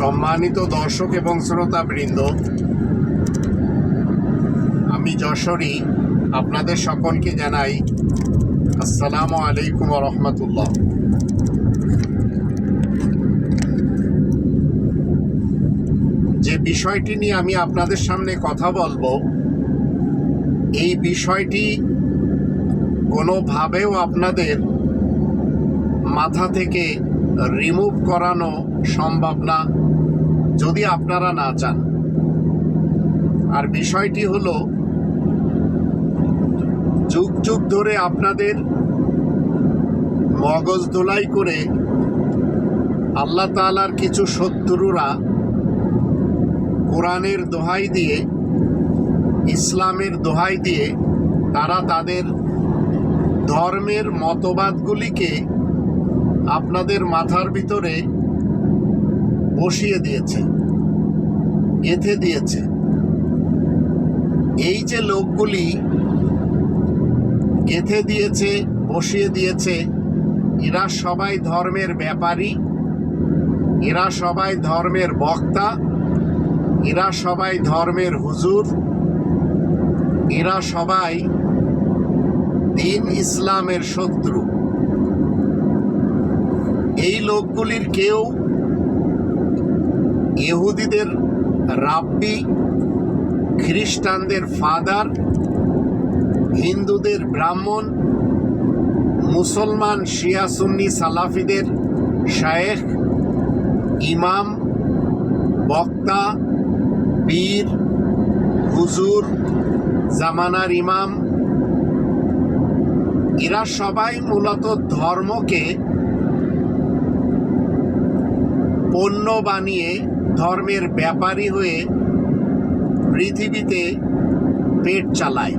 সম্মানিত দর্শক এবং শ্রোতা বৃন্দ আমি যশোরী আপনাদের সকলকে জানাই আসসালামু আলাইকুম রহমতুল্লাহ। যে বিষয়টি নিয়ে আমি আপনাদের সামনে কথা বলব, এই বিষয়টি কোনোভাবেও আপনাদের মাথা থেকে রিমুভ করানো সম্ভব না। যদি আপনারা না চান। আর বিষয়টি হলো, যুগ যুগ ধরে আপনাদের মগজ ধোলাই করে আল্লাহ তাআলার কিছু শত্রুরা কোরআনের দোহাই দিয়ে, ইসলামের দোহাই দিয়ে তারা তাদের ধর্মের মতবাদগুলিকে আপনাদের মাথার ভিতরে বসিয়ে দিয়েছে, গেঁথে দিয়েছে। এই যে লোকগুলি গেঁথে দিয়েছে, বসিয়ে দিয়েছে, এরা সবাই ধর্মের ব্যাপারী, এরা সবাই ধর্মের বক্তা, এরা সবাই ধর্মের হুজুর, এরা সবাই দিন ইসলামের শত্রু। এই লোকগুলির কেউ ইহুদিদের রাব্বি, খ্রিস্টানদের ফাদার, হিন্দুদের ব্রাহ্মণ, মুসলমান শিয়া সুন্নি সালাফিদের শায়েখ, ইমাম, বক্তা, পীর, হুজুর, জামানার ইমাম। এরা সবাই মূলত ধর্মকে পণ্য বানিয়ে ধর্মের ব্যাপারী হয়ে পৃথিবীতে পেট চালায়।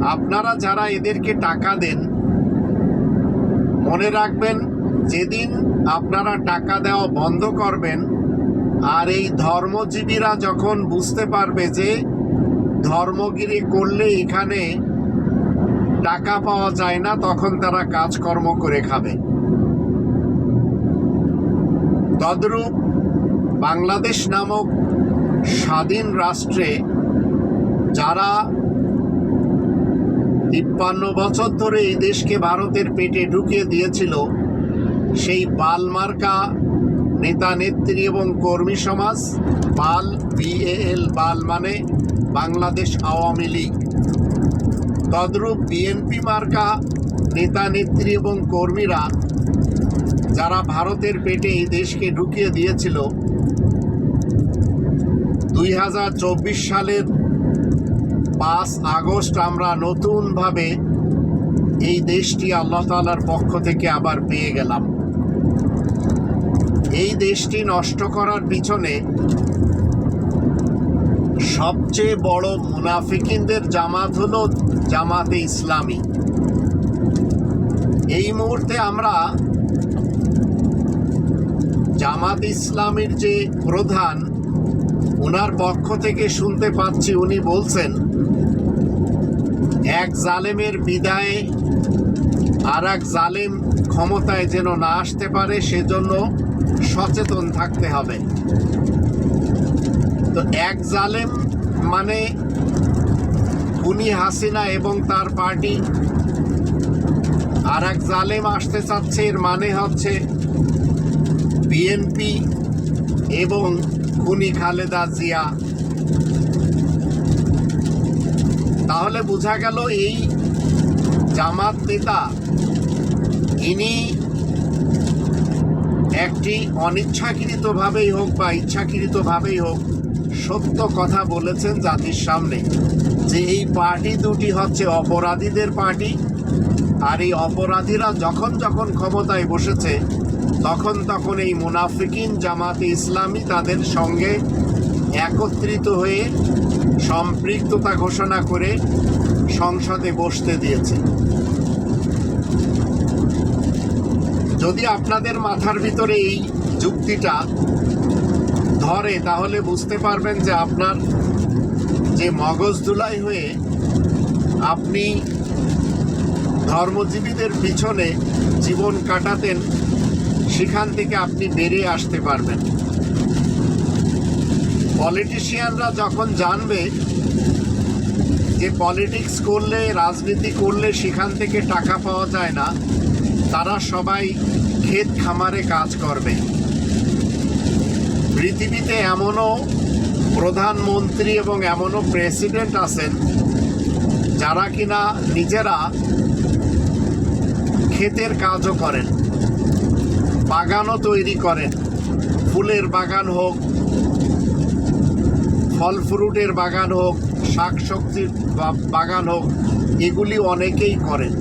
আপনারা যারা এদেরকে টাকা দেন, মনে রাখবেন, যেদিন আপনারা টাকা দেওয়া বন্ধ করবেন, আর এই ধর্মজীবীরা যখন বুঝতে পারবে যে ধর্মগিরি করলে এখানে টাকা পাওয়া যায় না, তখন তারা কাজকর্ম করে খাবে। তদ্রূপ বাংলাদেশ নামক স্বাধীন রাষ্ট্রে যারা তিপ্পান্ন বছর ধরে এই দেশকে ভারতের পেটে ঢুকিয়ে দিয়েছিল, সেই বালমার্কা নেতা, নেত্রী এবং কর্মী সমাজ, বাল, বিএএল বাল মানে বাংলাদেশ আওয়ামী লীগ। তদ্রূপ বিএনপি মার্কা নেতা, নেত্রী এবং কর্মীরা যারা ভারতের পেটে এই দেশকে ঢুকিয়ে দিয়েছিল, দুই হাজার চব্বিশ সালের পাঁচ আগস্ট আমরা নতুনভাবে এই দেশটি আল্লাহ তালার পক্ষ থেকে আবার পেয়ে গেলাম। এই দেশটি নষ্ট করার পিছনে সবচেয়ে বড় মুনাফিকিনদের জামাত হলো জামাতে ইসলামী। এই মুহূর্তে আমরা জামাত ইসলামের যে প্রধান ওনার পক্ষ থেকে শুনতে পাচ্ছি উনি বলছেন, এক জালেমের বিদায়ে আর এক জালেম ক্ষমতায় যেন না আসতে পারে, সেজন্য সচেতন থাকতে হবে। তো এক জালেম মানে খুনি হাসিনা এবং তার পার্টি। আর এক জালেম আসতে চাচ্ছে, এর মানে হচ্ছে বিএনপি এবং খুনি খালেদা জিয়া। তাহলে বোঝা গেল এই জামাত নেতা, ইনি একটি অনিচ্ছাকৃতভাবেই হোক বা ইচ্ছাকৃতভাবেই হোক, সত্য কথা বলেছেন জাতির সামনে যে এই পার্টি দুটি হচ্ছে অপরাধীদের পার্টি আর এই অপরাধীরা যখন যখন ক্ষমতায় বসেছে তখন তখন এই মুনাফিকিন জামাতে ইসলামী তাদের সঙ্গে একত্রিত হয়ে সম্পৃক্ততা ঘোষণা করে সংসদে বসতে দিয়েছে। যদি আপনাদের মাথার ভিতরে এই যুক্তিটা ধরে, তাহলে বুঝতে পারবেন যে আপনার যে মগজ ধুলাই হয়ে আপনি ধর্মজীবীদের পিছনে জীবন কাটাতেন সেখান থেকে আপনি বেরিয়ে আসতে পারবেন। পলিটিশিয়ানরা যখন জানবে যে পলিটিক্স করলে, রাজনীতি করলে সেখান থেকে টাকা পাওয়া যায় না, তারা সবাই ক্ষেত খামারে কাজ করবে। পৃথিবীতে এমনও প্রধানমন্ত্রী এবং এমনও প্রেসিডেন্ট আছেন যারা কিনা নিজেরা ক্ষেতের কাজও করেন। বাগানও তৈরি করেন। ফুলের বাগান হোক, ফল ফ্রুটের বাগান হোক শাক সবজির বাগান হোক, এগুলি অনেকেই করেন।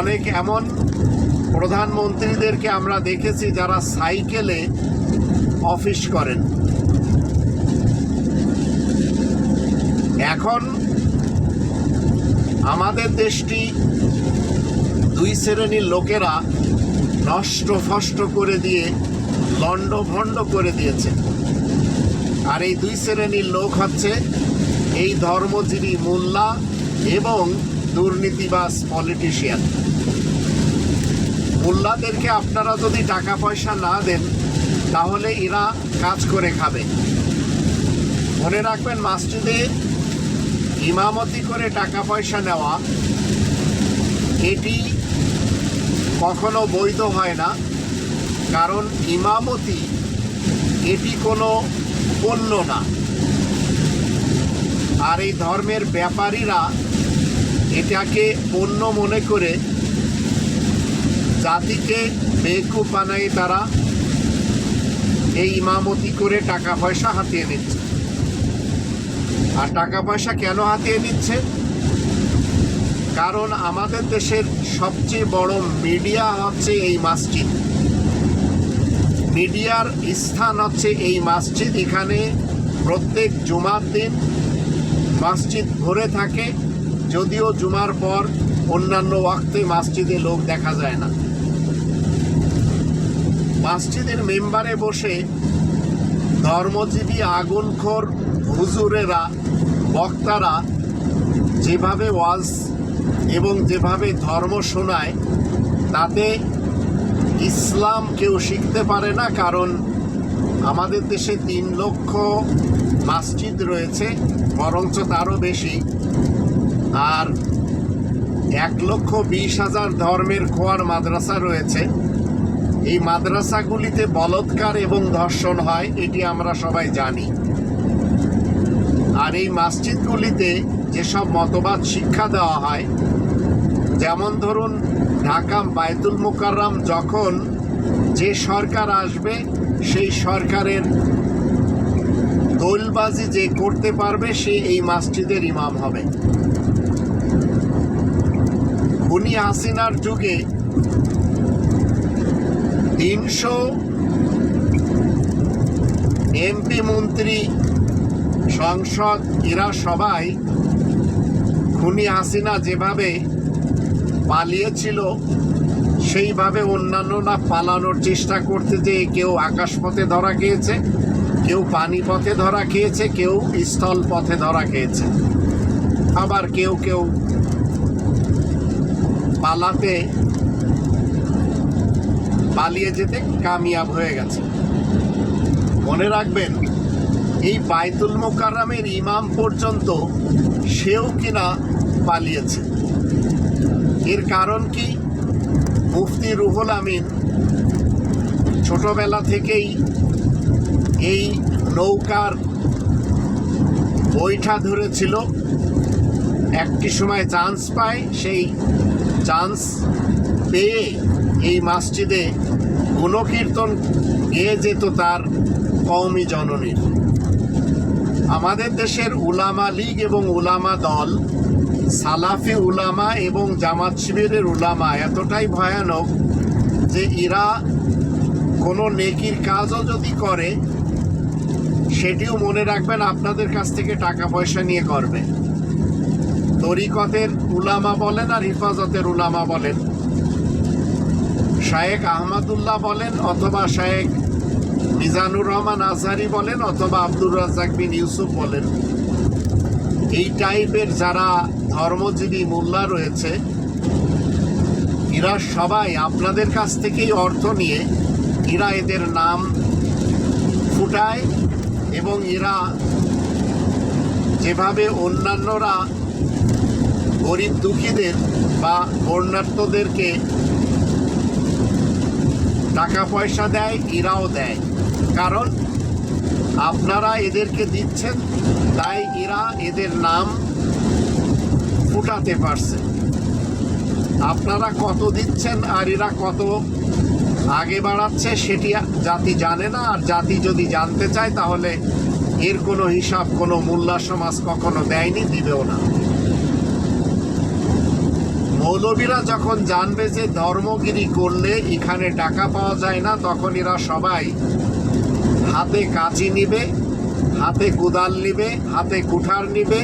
অনেক এমন প্রধানমন্ত্রীদেরকে আমরা দেখেছি যারা সাইকেলে অফিস করেন। এখন আমাদের দেশটি দুই শ্রেণির লোকেরা নষ্ট ফষ্ট করে দিয়ে লণ্ডভণ্ড করে দিয়েছে। আর এই দুই শ্রেণির লোক হচ্ছে এই ধর্মজীবী মোল্লা এবং দুর্নীতিবাস পলিটিশিয়ান। মোল্লাদেরকে আপনারা যদি টাকা পয়সা না দেন, তাহলে এরা কাজ করে খাবে। মনে রাখবেন, মসজিদে ইমামতি করে টাকা পয়সা নেওয়া, এটি কখনো বৈধ হয় না। কারণ ইমামতি এটি কোনো পণ্য না। আর এই ধর্মের ব্যাপারীরা এটাকে পণ্য মনে করে জাতিকে বেকুব বানাই তারা এই ইমামতি করে টাকা পয়সা হাতিয়ে নিচ্ছে। আর টাকা পয়সা কেন হাতিয়ে নিচ্ছে? কারণ আমাদের দেশের সবচেয়ে বড় মিডিয়া হচ্ছে এই মসজিদ। মিডিয়ার স্থান হচ্ছে এই মসজিদ। এখানে প্রত্যেক জুমার দিন মসজিদ ভরে থাকে। যদিও জুমার পর অন্যান্য ওয়াক্তে মসজিদে লোক দেখা যায় না। মসজিদের মেম্বারে বসে ধর্মজীবী আগুনখোর হুজুরেরা, বক্তারা যেভাবে ওয়াজ এবং যেভাবে ধর্ম শোনায়, তাতে ইসলাম কেউ শিখতে পারে না, কারণ আমাদের দেশে তিন লক্ষ মসজিদ রয়েছে, বরঞ্চ তারও বেশি। আর এক লক্ষ বিশ হাজার ধর্মের খোয়ার মাদ্রাসা রয়েছে। এই মাদ্রাসাগুলিতে বলৎকার এবং ধর্ষণ হয়, এটি আমরা সবাই জানি। আর এই মসজিদগুলিতে যেসব মতবাদ শিক্ষা দেওয়া হয়, যেমন ধরুন ঢাকা বায়তুল মোকাররম যখন যে সরকার আসবে, সেই সরকারের দোলবাজি যে করতে পারবে, সে এই মসজিদের ইমাম হবে। খুনি হাসিনার যুগে তিনশো এমপি মন্ত্রী সংসদ, এরা সবাই খুনি হাসিনা যেভাবে পালিয়েছিল, সেইভাবে অন্যান্যরা পালানোর চেষ্টা করতে যে কেউ আকাশপথে ধরা খেয়েছে, কেউ পানি পথে ধরা খেয়েছে, কেউ স্থল পথে ধরা খেয়েছে। আবার কেউ কেউ পালাতে, পালিয়ে যেতে কামিয়াব হয়ে গেছে। মনে রাখবেন এই বাইতুল মোকাররমের ইমাম পর্যন্ত সেও কিনা পালিয়েছে। এর কারণ কি? মুফতি রুহুল আমিন ছোটবেলা থেকেই এই নৌকার বৈঠা ধরেছিল। একটি সময় চান্স পায়, সেই চান্স পেয়ে এই মসজিদে গুণকীর্তন গেয়ে যেত তার কওমি জননীর। আমাদের দেশের উলামা লীগ এবং উলামা দল, সালাফি উলামা এবং জামাত শিবিরের উলামা এতটাই ভয়ানক যে এরা কোনো নেকির কাজও যদি করে, সেটিও মনে রাখবেন আপনাদের কাছ থেকে টাকা পয়সা নিয়ে করবে। তরিকতের উলামা বলেন আর হিফাজতের উলামা বলেন। শায়েক আহমদুল্লাহ বলেন অথবা শায়েক মিজানুর রহমান আজহারি বলেন অথবা আব্দুর রাজাক বিন ইউসুফ বলেন। এই টাইপের যারা ধর্মজীবী মোল্লা রয়েছে, এরা সবাই আপনাদের কাছ থেকেই অর্থ নিয়ে এরা এদের নাম ফুটায় এবং এরা যেভাবে অন্যান্যরা গরিব দুঃখীদের বা বর্ণার্থদেরকে টাকা পয়সা দেয়, এরাও দেয়। কারণ আপনারা এদেরকে দিচ্ছেন, তাই এরা এদের নাম ফুটাতে পারছে। আপনারা কত দিচ্ছেন আর এরা কত আগে বাড়াচ্ছে সেটি জাতি জানে না, আর জাতি যদি জানতে চায় তাহলে এর কোনো হিসাব, কোনো মোল্লা সমাজ কখনো দেয়নি, দিবেও না। মৌলবীরা যখন জানবে যে ধর্মগিরি করলে এখানে টাকা পাওয়া যায় না, তখন এরা সবাই হাতে কাঁচি নিবে, হাতে কোদাল নিবে, হাতে কুঠার নিবে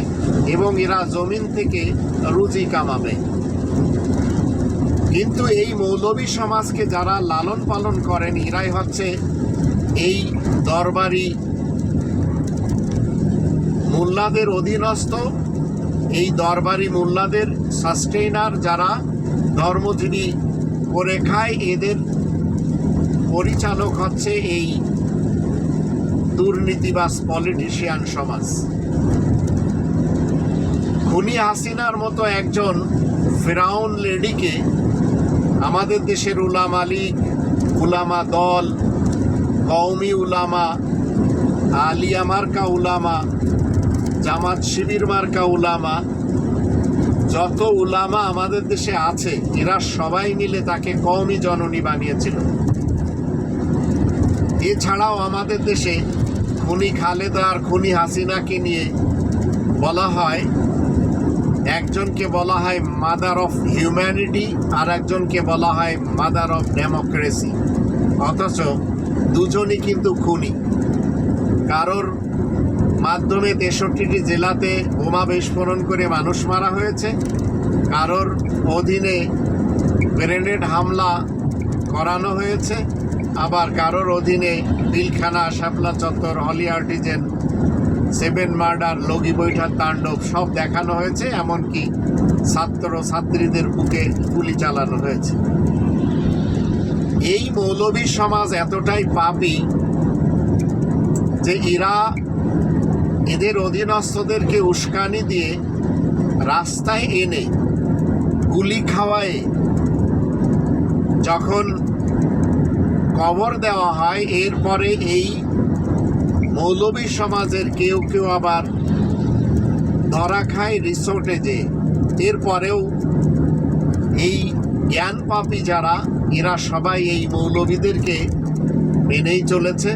এবং এরা জমিন থেকে রুজি কামাবে। কিন্তু এই মৌলবী সমাজকে যারা লালন পালন করেন, এরাই হচ্ছে এই দরবারি মোল্লাদের অধীনস্থ, এই দরবারি মোল্লাদের সাস্টেইনার যারা ধর্মজীবী করে খায়, এদের পরিচালক হচ্ছে এই দুর্নীতিবাস পলিটিশিয়ান সমাজ। খুনি হাসিনার মতো একজন ফেরাউন লেডিকে আমাদের দেশের উলামা লীগ উলামা দল, কওমি উলামা, আলিয়া মার্কা উলামা, জামাত শিবির মার্কা উলামা, যত উলামা আমাদের দেশে আছে, এরা সবাই মিলে তাকে কওমি জননী বানিয়েছিল। এছাড়াও আমাদের দেশে খুনি খালেদা আর খুনি হাসিনাকে নিয়ে বলা হয়, একজনকে বলা হয় মাদার অফ হিউম্যানিটি আর একজনকে বলা হয় মাদার অফ ডেমোক্রেসি। অথচ দুজনই কিন্তু খুনি। কারোর মাধ্যমে তেষট্টিটি জেলাতে বোমা বিস্ফোরণ করে মানুষ মারা হয়েছে, কারোর অধীনে গ্রেনেড হামলা করানো হয়েছে আবার কারোর অধীনে বিলখানা শাপলা চত্বর হলি আর্টিজেন সেভেন মার্ডার, লগি বৈঠার তাণ্ডব সব দেখানো হয়েছে, এমনকি ছাত্র ছাত্রীদের বুকে গুলি চালানো হয়েছে। এই মৌলবী সমাজ এতটাই পাপী যে এরা এদের অধীনস্থদেরকে উস্কানি দিয়ে রাস্তায় এনে গুলি খাওয়ায়। যখন কবর দেওয়া হয়, এরপরে এই মৌলবী সমাজের কেউ কেউ আবার ধরা খায় রিসোর্টে যে এরপরেও এই জ্ঞান পাপী যারা, এরা সবাই এই মৌলবীদেরকে মেনেই চলেছে।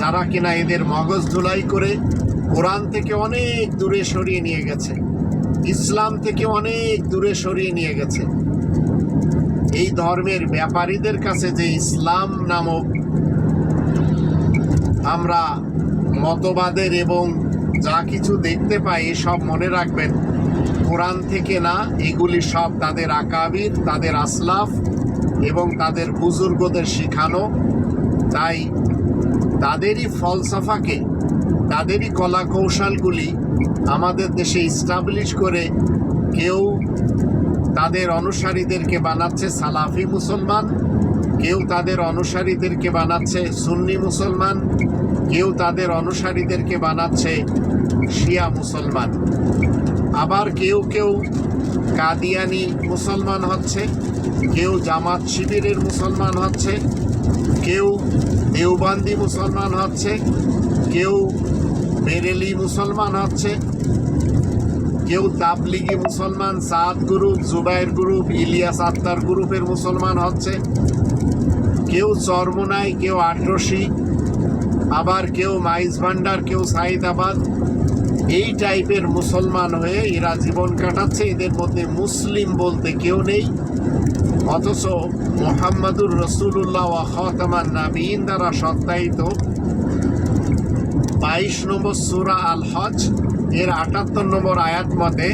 যারা কিনা এদের মগজ ধুলাই করে কোরআন থেকে অনেক দূরে সরিয়ে নিয়ে গেছে, ইসলাম থেকে অনেক দূরে সরিয়ে নিয়ে গেছে। এই ধর্মের ব্যাপারীদের কাছে যে ইসলাম নামক আমরা মতবাদের এবং যা কিছু দেখতে পাই, এসব মনে রাখবেন। কোরআন থেকে না, এগুলি সব তাদের আকাবির, তাদের আসলাফ এবং তাদের বুজুর্গদের শেখানো। তাই তাদেরই ফলসাফাকে, তাদেরই কলা কৌশলগুলি আমাদের দেশে ইস্টাবলিশ করে কেউ তাদের অনুসারীদেরকে বানাচ্ছে সালাফি মুসলমান, কেউ তাদের অনুসারীদেরকে বানাচ্ছে সুন্নি মুসলমান, কেউ তাদের অনুসারীদেরকে বানাচ্ছে শিয়া মুসলমান। আবার কেউ কেউ কাদিয়ানি মুসলমান হচ্ছে, কেউ জামাত শিবিরের মুসলমান হচ্ছে, কেউ দেওবান্দি মুসলমান হচ্ছে, কেউ বেরেলি মুসলমান হচ্ছে কেউ তাবলিগি মুসলমান, সাদ গ্রুপ, জুবাইর গ্রুপ, ইলিয়াস আত্মার গ্রুপের মুসলমান হচ্ছে। কেউ চরমোনাই, কেউ আটরসি, আবার কেউ মাইজ ভান্ডার, কেউ সাইদাবাদ। এই টাইপের মুসলমান হয়ে এরা জীবন কাটাচ্ছে। এদের মধ্যে মুসলিম বলতে কেউ নেই। অথচ মোহাম্মদুর রসুল্লাহ খতামান নাবিন দ্বারা সত্যায়িত বাইশ নম্বর সুরা আল হজ এর আটাত্তর নম্বর আয়াত মতে,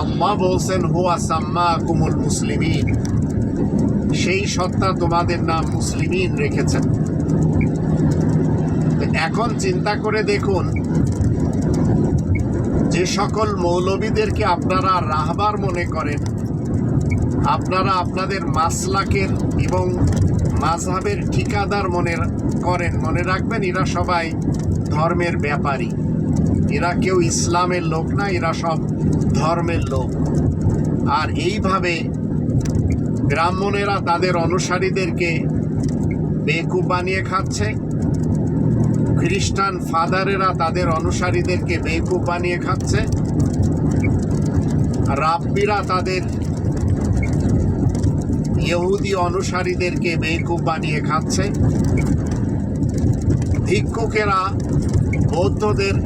আল্লাহ বলছেন, হুয়া সাম্মা কুমুল মুসলিমিন। সেই সত্তা তোমাদের নাম মুসলিমিন রেখেছেন। এখন চিন্তা করে দেখুন, যে সকল মৌলবীদেরকে আপনারা রাহবার মনে করেন, আপনারা আপনাদের মাসলাকের এবং মাঝহাবের ঠিকাদার মনে করেন, মনে রাখবেন, এরা সবাই ধর্মের ব্যাপারী। এরা কেউ ইসলামের লোক না, এরা সব ধর্মের লোক। আর এইভাবে ব্রাহ্মণেরা তাদের অনুসারীদেরকে বেকুব বানিয়ে খাচ্ছে। খ্রিস্টান ফাদারেরা তাদের অনুসারীদেরকে বেকুব বানিয়ে খাচ্ছে। রাব্বিরা তাদের ইহুদি অনুসারীদেরকে বেকুব বানিয়ে খাচ্ছে। ভিক্ষুকেরা বৌদ্ধদের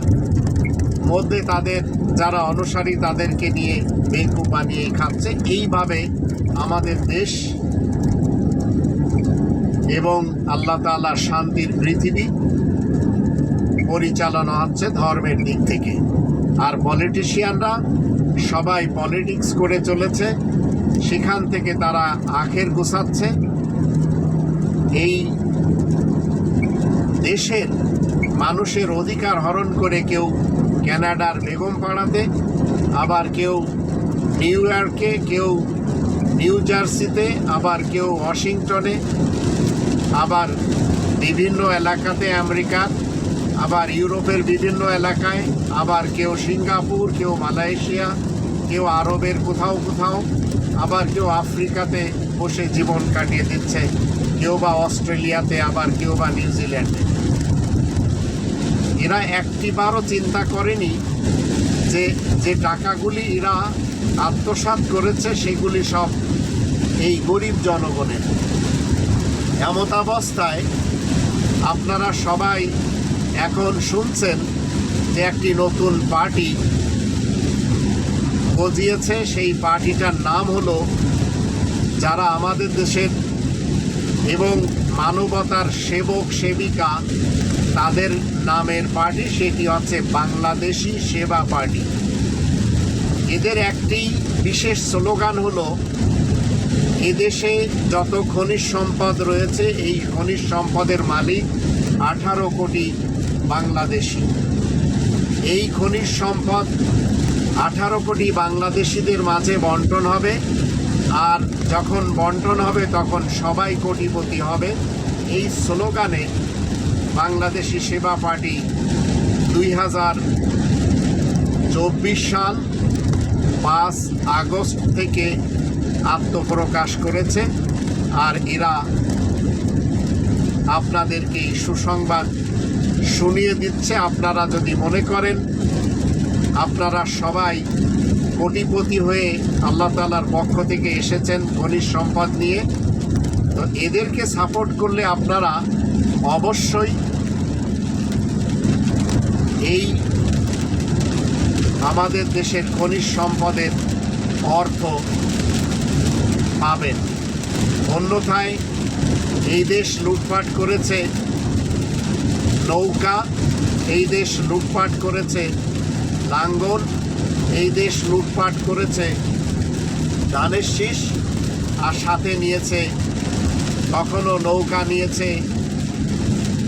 মধ্যে তাদের, যারা অনুসারী তাদেরকে নিয়ে বেকুব বানিয়ে খাচ্ছে। এইভাবে আমাদের দেশ এবং আল্লাহ তাআলার শান্তির পৃথিবী পরিচালনা হচ্ছে ধর্মের দিক থেকে। আর পলিটিশিয়ানরা সবাই পলিটিক্স করে চলেছে। সেখান থেকে তারা আখের গুছাচ্ছে। এই দেশের মানুষের অধিকার হরণ করে কেউ ক্যানাডার বেগম পাড়াতে আবার কেউ নিউ ইয়র্কে, কেউ নিউ জার্সিতে, আবার কেউ ওয়াশিংটনে, আবার বিভিন্ন এলাকাতে আমেরিকার আবার ইউরোপের বিভিন্ন এলাকায়, আবার কেউ সিঙ্গাপুর, কেউ মালয়েশিয়া, কেউ আরবের কোথাও কোথাও, আবার কেউ আফ্রিকাতে বসে জীবন কাটিয়ে দিচ্ছে, কেউ বা অস্ট্রেলিয়াতে, আবার কেউ বা নিউজিল্যান্ডে এরা একটিবারও চিন্তা করেনি যে যে টাকাগুলি এরা আত্মসাৎ করেছে, সেগুলি সব এই গরিব জনগণের। এমতাবস্থায় আপনারা সবাই এখন শুনছেন যে একটি নতুন পার্টি গজিয়েছে। সেই পার্টিটার নাম হলো যারা আমাদের দেশের এবং মানবতার সেবক, সেবিকা তাদের নামের পার্টি, সেটি হচ্ছে বাংলাদেশি সেবা পার্টি। এদের একটি বিশেষ স্লোগান হলো, এদেশে যত খনিজ সম্পদ রয়েছে, এই খনিজ সম্পদের মালিক আঠারো কোটি বাংলাদেশি। এই খনিজ সম্পদ আঠারো কোটি বাংলাদেশিদের মাঝে বন্টন হবে, আর যখন বন্টন হবে, তখন সবাই কোটিপতি হবে। এই স্লোগানে বাংলাদেশি সেবা পার্টি দুই হাজার চব্বিশ সাল পাঁচ আগস্ট থেকে আত্মপ্রকাশ করেছে আর এরা আপনাদেরকে সুসংবাদ শুনিয়ে দিচ্ছে। আপনারা যদি মনে করেন, আপনারা সবাই কোটিপতি হয়ে আল্লাহ তালার পক্ষ থেকে এসেছেন খনিজ সম্পদ নিয়ে। তো এদেরকে সাপোর্ট করলে আপনারা অবশ্যই এই আমাদের দেশের খনিজ সম্পদের অর্থ পাবেন। অন্যথায় এই দেশ লুটপাট করেছে নৌকা, এই দেশ লুটপাট করেছে লাঙ্গল, এই দেশ লুটপাট করেছে ধানের শীষ, আর সাথে নিয়েছে, কখনো নৌকা নিয়েছে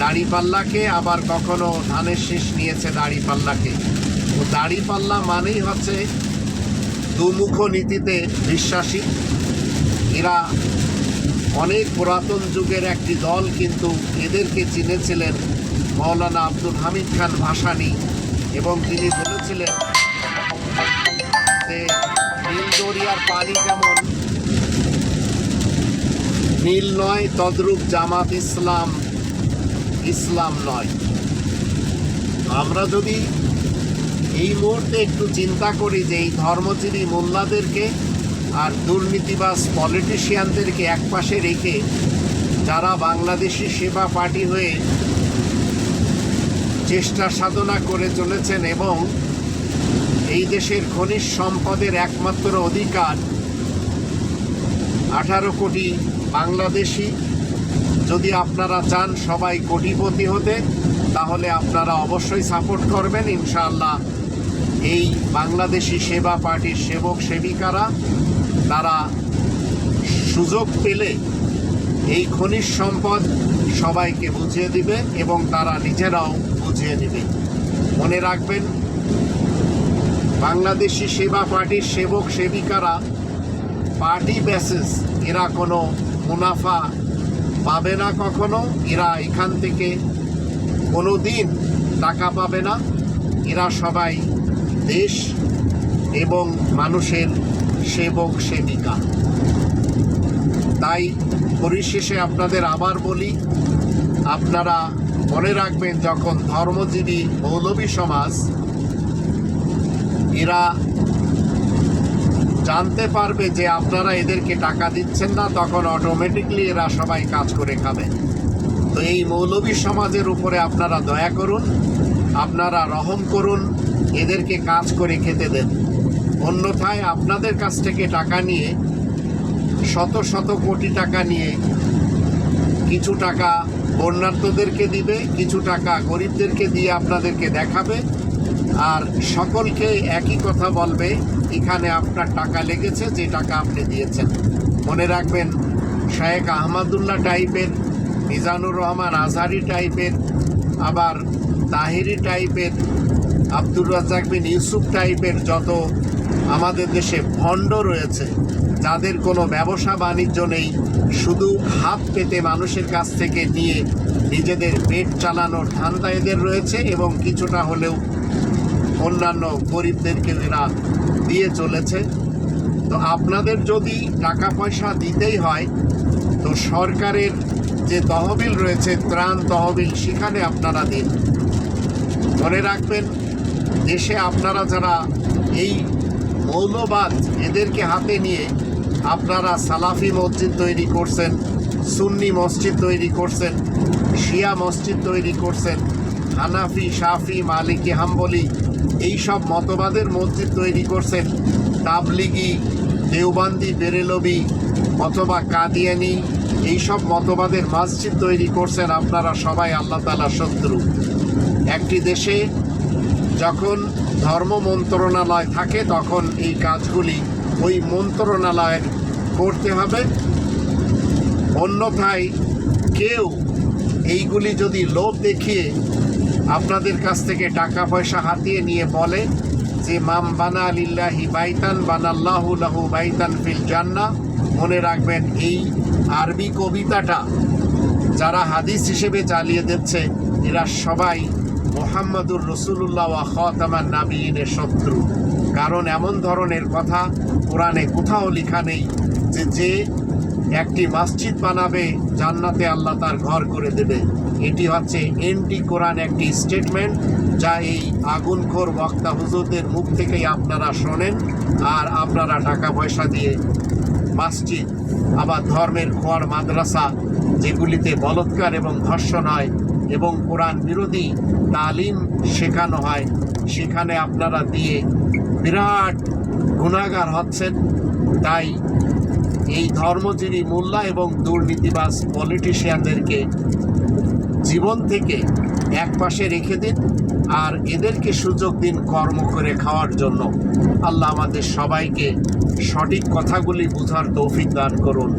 দাড়িপাল্লাকে আবার কখনো ধানের শীষ নিয়েছে দাড়িপাল্লাকে। তো দাড়িপাল্লা মানেই হচ্ছে দুমুখ নীতিতে বিশ্বাসী। এরা অনেক পুরাতন যুগের একটি দল, কিন্তু এদেরকে চিনেছিলেন মৌলানা আব্দুল হামিদ খান ভাসানি এবং তিনি বলেছিলেন যে নীল দরিয়ার পানি যেমন নীল নয়, তদ্রূপ জামাত ইসলাম ইসলাম নয়। আমরা যদি এই মুহূর্তে একটু চিন্তা করি যে এই ধর্মজীবী মোল্লাদেরকে আর দুর্নীতিবাজ পলিটিশিয়ানদেরকে একপাশে রেখে যারা বাংলাদেশি সেবা পার্টি হয়ে চেষ্টা সাধনা করে চলেছেন এবং এই দেশের খনিজ সম্পদের একমাত্র অধিকার আঠারো কোটি বাংলাদেশি যদি আপনারা চান সবাই কোটিপতি হতে, তাহলে আপনারা অবশ্যই সাপোর্ট করবেন। ইনশাআল্লাহ এই বাংলাদেশি সেবা পার্টির সেবক সেবিকারা, তারা সুযোগ পেলে এই খনিজ সম্পদ সবাইকে বুঝিয়ে দিবে এবং তারা নিজেরাও বুঝিয়ে নেবে মনে রাখবেন, বাংলাদেশি সেবা পার্টির সেবক সেবিকারা পার্টি বেসিস এরা কোনো মুনাফা পাবে না কখনো এরা এখান থেকে কোনো দিন টাকা পাবে না। এরা সবাই দেশ এবং মানুষের সেবক সেবিকা। তাই পরিশেষে আপনাদের আবার বলি, আপনারা মনে রাখবেন, যখন ধর্মজীবী মৌলবী সমাজ এরা জানতে পারবে যে আপনারা এদেরকে টাকা দিচ্ছেন না, তখন অটোমেটিকলি এরা সবাই কাজ করে খাবে। তো এই মৌলবী সমাজের উপরে আপনারা দয়া করুন, আপনারা রহম করুন, এদেরকে কাজ করে খেতে দেন। অন্যথায় আপনাদের কাছ থেকে টাকা নিয়ে, শত শত কোটি টাকা নিয়ে কিছু টাকা বন্যার্থদেরকে দিবে, কিছু টাকা গরিবদেরকে দিয়ে আপনাদেরকে দেখাবে আর সকলকে একই কথা বলবে, এখানে আপনার টাকা লেগেছে, যে টাকা আপনি দিয়েছেন। মনে রাখবেন শায়েক আহমদুল্লাহ টাইপের, মিজানুর রহমান আজহারি টাইপের, আবার তাহিরি টাইপের, আব্দুর রাজ্জাক বিন ইউসুফ টাইপের যত আমাদের দেশে ভণ্ড রয়েছে, যাদের কোনো ব্যবসা বাণিজ্য নেই, শুধু হাত পেতে মানুষের কাছ থেকে নিয়ে নিজেদের পেট চালানোর ধান্দা এদের রয়েছে এবং কিছুটা হলেও অন্যান্য গরিবদেরকে এরা দিয়ে চলেছে। তো আপনাদের যদি টাকা পয়সা দিতেই হয়, তো সরকারের যে তহবিল রয়েছে, ত্রাণ তহবিল, সেখানে আপনারা দিন। মনে রাখবেন, দেশে আপনারা যারা এই মৌলবাদ এদেরকে হাতে নিয়ে আপনারা সালাফি মসজিদ তৈরি করছেন, সুন্নি মসজিদ তৈরি করছেন, শিয়া মসজিদ তৈরি করছেন, হানাফি, শাফি, মালিকি, হাম্বলি এইসব মতবাদের মসজিদ তৈরি করছেন তাবলিগি, দেওবান্দি, বেরেলবি অথবা কাদিয়ানি। এইসব মতবাদের মসজিদ তৈরি করছেন আপনারা সবাই আল্লাহ তালা শত্রু। একটি দেশে যখন ধর্ম মন্ত্রণালয় থাকে, তখন এই কাজগুলি ওই মন্ত্রণালয়ের করতে হবে। অন্যথায় কেউ এইগুলি যদি লোভ দেখিয়ে আপনাদের কাছ থেকে টাকা পয়সা হাতিয়ে নিয়ে বলে যে, মাম বানা আলিল্লাহি বাইতান, বানাল্লাহু লাহু বাইতান ফিল জান্না মনে রাখবেন, এই আরবি কবিতাটা যারা হাদিস হিসেবে চালিয়ে দিচ্ছে, এরা সবাই মোহাম্মদুর রসুল্লাহ ওয়া খতামান নাবিনের শত্রু। কারণ এমন ধরনের কথা কোরআনে কোথাও লেখা নেই যে যে একটি মসজিদ বানাবে, জান্নাতে আল্লাহ তার ঘর করে দেবে। এটি হচ্ছে এন্টি কোরআন একটি স্টেটমেন্ট যা এই আগুনখোর বক্তা হুজুরদের মুখ থেকেই আপনারা শোনেন আর আপনারা টাকা পয়সা দিয়ে মসজিদ, আবার ধর্মের খোয়ার মাদ্রাসা, যেগুলিতে বলৎকার এবং ধর্ষণ হয় এবং কোরআন বিরোধী তালিম শেখানো হয়, সেখানে আপনারা দিয়ে বিরাট গুণাগার হচ্ছেন। তাই এই ধর্মজীবী মোল্লা এবং দুর্নীতিবাজ পলিটিশিয়ানদেরকে জীবন থেকে এক পাশে রেখে দিন আর এদেরকে সুযোগ দিন কর্ম করে খাওয়ার জন্য। আল্লাহ আমাদের সবাইকে সঠিক কথাগুলি বোঝার তৌফিক দান করুন।